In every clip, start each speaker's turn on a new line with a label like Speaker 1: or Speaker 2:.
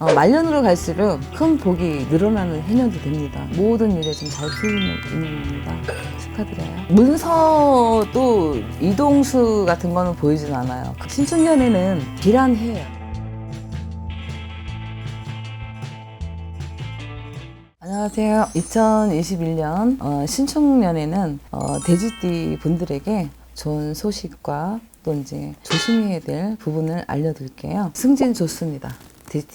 Speaker 1: 어, 말년으로 갈수록 큰 복이 늘어나는 해년도 됩니다. 모든 일에 좀 잘 풀리는 인연입니다. 축하드려요. 문서도 이동수 같은 거는 보이진 않아요. 신축년에는 비란해요. 안녕하세요. 2021년 어, 신축년에는 어, 돼지띠 분들에게 좋은 소식과 또 이제 조심해야 될 부분을 알려드릴게요. 승진 좋습니다.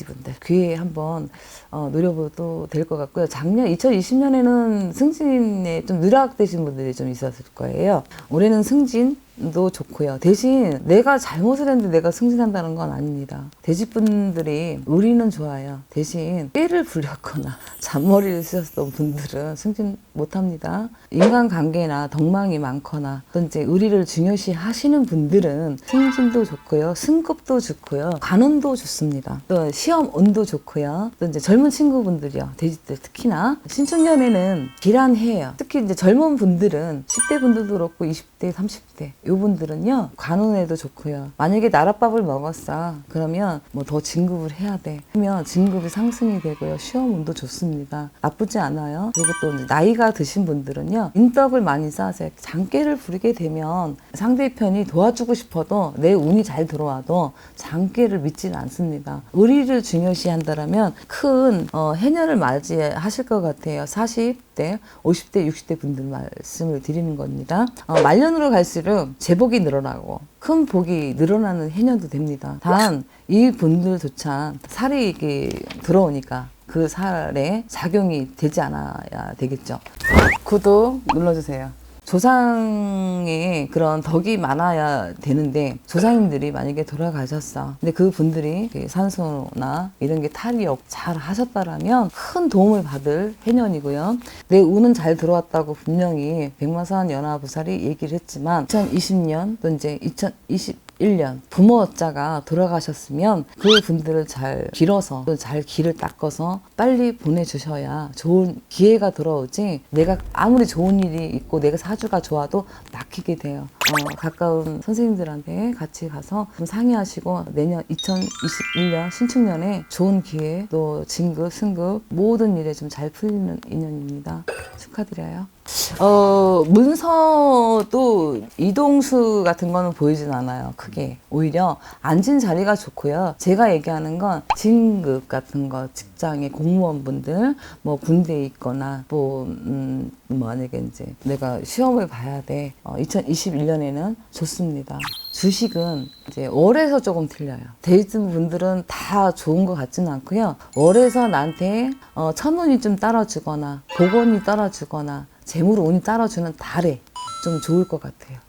Speaker 1: 분들 귀에 한번 어, 노려봐도 될 것 같고요. 작년 2020년에는 승진에 좀 누락되신 분들이 좀 있었을 거예요. 올해는 승진 도 좋고요. 대신 내가 잘못을 했는데 내가 승진한다는 건 아닙니다. 돼지분들이 우리는 좋아요. 대신 깨를 부렸거나 잔머리를 쓰셨던 분들은 승진 못합니다. 인간관계나 덕망이 많거나 또 이제 의리를 중요시 하시는 분들은 승진도 좋고요. 승급도 좋고요. 관운도 좋습니다. 또 시험 운도 좋고요. 또 이제 젊은 친구분들이요. 돼지들 특히나 신축년에는 비란해요. 특히 이제 젊은 분들은 10대 분들도 그렇고 20대, 30대 요분들은요. 관운에도 좋고요. 만약에 나랏밥을 먹었어. 그러면 뭐 더 진급을 해야 돼. 그러면 진급이 상승이 되고요. 시험 운도 좋습니다. 나쁘지 않아요. 그리고 또 나이가 드신 분들은요. 인덕을 많이 쌓으세요. 장깨를 부리게 되면 상대편이 도와주고 싶어도 내 운이 잘 들어와도 장깨를 믿지는 않습니다. 의리를 중요시 한다라면 큰 어, 해년을 맞이하실 것 같아요. 40 대, 50대, 60대 분들 말씀을 드리는 겁니다. 어, 말년으로 갈수록 제복이 늘어나고 큰 복이 늘어나는 해년도 됩니다. 단 이 분들조차 살이 들어오니까 그 살에 작용이 되지 않아야 되겠죠. 구독 눌러주세요. 조상의 그런 덕이 많아야 되는데 조상님들이 만약에 돌아가셨어. 근데 그 분들이 그 산소나 이런 게 탈이 없, 잘 하셨다라면 큰 도움을 받을 해년이고요. 내 운은 잘 들어왔다고 분명히 백마산 연화부살이 얘기를 했지만 2020년 또 이제 2020 1년 부모 자가 돌아가셨으면 그 분들을 잘 길어서 또잘 길을 닦아서 빨리 보내주셔야 좋은 기회가 돌아오지 내가 아무리 좋은 일이 있고 내가 사주가 좋아도 막히게 돼요. 어, 가까운 선생님들한테 같이 가서 좀 상의하시고 내년 2021년 신축년에 좋은 기회 또 진급 승급 모든 일에 좀 잘 풀리는 인연입니다. 축하드려요 어, 문서도 이동수 같은 거는 보이진 않아요. 크게. 오히려 앉은 자리가 좋고요. 제가 얘기하는 건 진급 같은 거, 직장의 공무원분들, 뭐 군대에 있거나, 뭐, 음, 만약에 이제 내가 시험을 봐야 돼. 어, 2021년에는 좋습니다. 주식은 이제 월에서 조금 틀려요. 데이트 분들은 다 좋은 것 같지는 않고요. 월에서 나한테 어, 천운이 좀 따라주거나, 복 원이 따라주거나, 재물로 운이 따라주는 달에 좀 좋을 것 같아요.